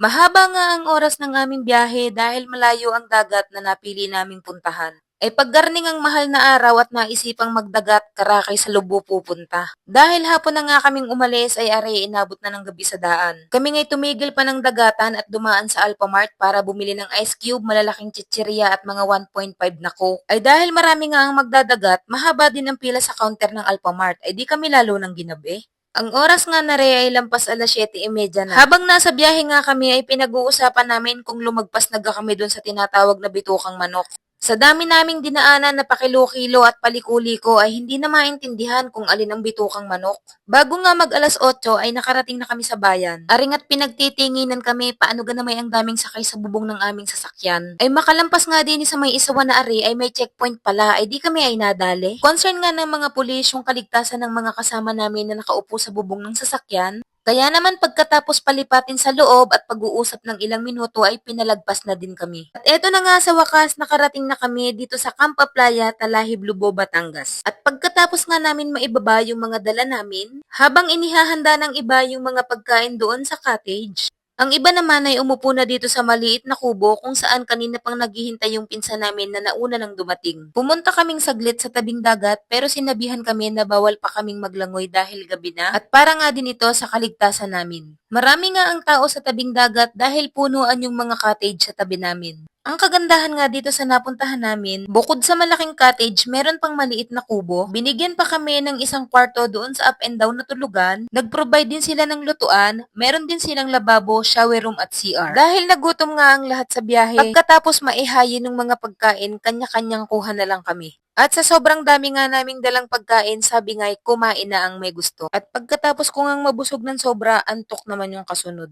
Mahaba nga ang oras ng aming biyahe dahil malayo ang dagat na napili naming puntahan. Ay paggarning ang mahal na araw at naisipang magdagat karakay sa lubo pupunta. Dahil hapon na nga kaming umalis ay are inabot na ng gabi sa daan. Kami nga'y tumigil pa ng dagatan at dumaan sa Alphamart para bumili ng ice cube, malalaking chichirya at mga 1.5 na coke. Ay dahil marami nga ang magdadagat, mahaba din ang pila sa counter ng Alphamart ay di kami lalo ng ginabi. Ang oras nga na ay lampas alas 7.30 na. Habang nasa biyahe nga kami ay pinag-uusapan namin kung lumagpas na kami doon sa tinatawag na bitukang manok. Sa dami naming dinaanan na pakilo-kilo at paliko-liko ay hindi na maintindihan kung alin ang bitukang manok. Bago nga mag alas 8 ay nakarating na kami sa bayan. Aring at pinagtitinginan kami paano ganamay ang daming sakay sa bubong ng aming sasakyan. Ay makalampas nga din sa may isawa na ari ay may checkpoint pala ay di kami ay nadali. Concern nga ng mga pulis yung kaligtasan ng mga kasama namin na nakaupo sa bubong ng sasakyan kaya naman pagkatapos palipatin sa loob at pag-uusap ng ilang minuto ay pinalagpas na din kami. At eto na nga sa wakas nakarating na kami dito sa Campa Playa, Talahib, Lubo, Batangas. At pagkatapos nga namin maibaba yung mga dala namin, habang inihahanda ng iba yung mga pagkain doon sa cottage, ang iba naman ay umupo na dito sa maliit na kubo kung saan kanina pang naghihintay yung pinsan namin na nauna nang dumating. Pumunta kaming saglit sa tabing dagat pero sinabihan kami na bawal pa kaming maglangoy dahil gabi na at para nga din ito sa kaligtasan namin. Marami nga ang tao sa tabing dagat dahil punuan yung mga cottage sa tabi namin. Ang kagandahan nga dito sa napuntahan namin, bukod sa malaking cottage, meron pang maliit na kubo. Binigyan pa kami ng isang kwarto doon sa up and down na tulugan. Nag-provide din sila ng lutuan. Meron din silang lababo, shower room at CR. Dahil nagutom nga ang lahat sa biyahe, pagkatapos maihayin ng mga pagkain, kanya-kanyang kuha na lang kami. At sa sobrang dami nga naming dalang pagkain, sabi nga'y kumain na ang may gusto. At pagkatapos ko ngang mabusog ng sobra, antok naman yung kasunod.